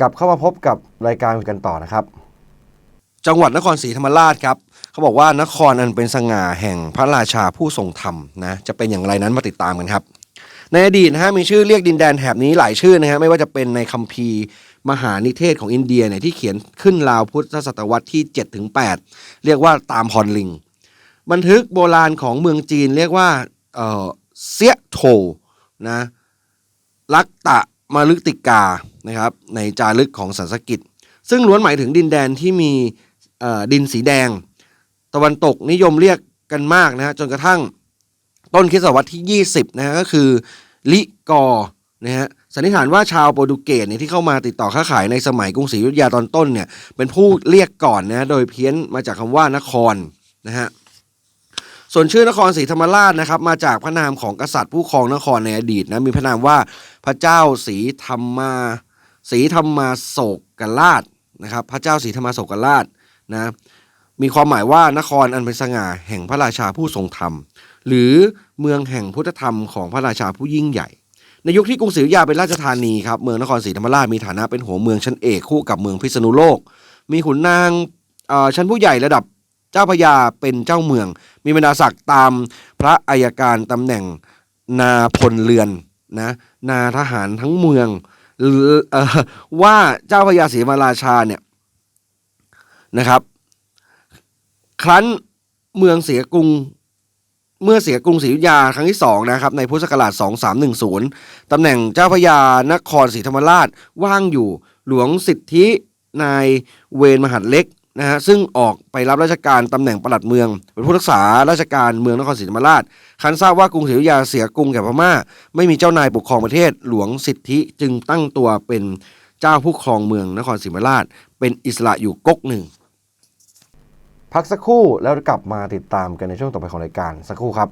กลับเข้ามาพบกับรายการกันต่อนะครับ จังหวัดนครศรีธรรมราชครับเขาบอกว่านครอันเป็นสง่าแห่งพระราชาผู้ทรงธรรมนะจะเป็นอย่างไรนั้นมาติดตามกันครับ ในอดีตนะฮะมีชื่อเรียกดินแดนแถบนี้หลายชื่อนะฮะไม่ว่าจะเป็นในคัมภีร์มหานิเทศของอินเดียเนี่ยที่เขียนขึ้นราวพุทธศตวรรษที่7-8ถึง8เรียกว่าตามฮอนลิง บันทึกโบราณของเมืองจีนเรียกว่าเอ่อเซียโถนะลักตะ มาลึกติกานะครับในจารึกของสันสกฤตซึ่งล้วนหมายถึงดินแดนที่มีดินสีแดง ตะวันตกนิยมเรียกกันมากนะฮะจนกระทั่งต้นคริสตศตวรรษที่ 20นะฮะก็คือลิกอ์นะฮะสันนิษฐานว่าชาวโปรตุเกสเนี่ยที่เข้ามาติดต่อค้าขายในสมัยกรุงศรีอยุธยาตอนต้นเนี่ยเป็นผู้เรียกก่อนนะโดยเพี้ยนมาจากคำว่านครนะฮะ ส่วนชื่อนครศรีธรรมราชนะครับมาจากพระนามของกษัตริย์ผู้ครองนครในอดีตนะมีพระนามว่าพระเจ้าศรีธรรมาศรีธรรมาโศกกราชนะครับพระเจ้าศรีธรรมาโศกราชนะมีความหมายว่านครอันเป็นสง่าแห่งพระราชาผู้ทรงธรรม หรือเมืองแห่งพุทธธรรมของพระราชาผู้ยิ่งใหญ่ ในยุคที่กรุงศรีอยุธยาเป็นราชธานีครับเมืองนครศรีธรรมราชมีฐานะเป็นหัวเมืองชั้นเอกคู่กับเมืองพิษณุโลก มีขุนนางชั้นผู้ใหญ่ระดับ เจ้าพระยาเป็นเจ้าเมือง มีบรรดาศักดิ์ตามพระอัยการตำแหน่งนาพลเรือนนะนาทหารทั้งเมืองออว่าเจ้าพระยาศรีมาราชาเนี่ยนะครับ ครั้นเมืองเสียกรุงเมื่อเสียกรุงศรีอยุธยาครั้งที่สองนะครับในพุทธศักราช 2310ตำแหน่งเจ้าพระยานครศรีธรรมราชว่างอยู่หลวงสิทธินายเวนมหัดเล็ก นะฮะซึ่งออกไปรับราชการตำแหน่งปลัดเมือง เป็นผู้รักษาราชการเมืองนครศรีธรรมราชคันทราบว่ากรุงศรีอยุธยาเสียกรุงแก่พม่า ไม่มีเจ้านายปกครองประเทศหลวงสิทธิจึงตั้งตัวเป็นเจ้าผู้ครองเมืองนครศรีธรรมราช เป็นอิสระอยู่ก๊กหนึ่ง พักสักครู่แล้วกลับมาติดตามกันในช่วงต่อไปของรายการสักครู่ครับ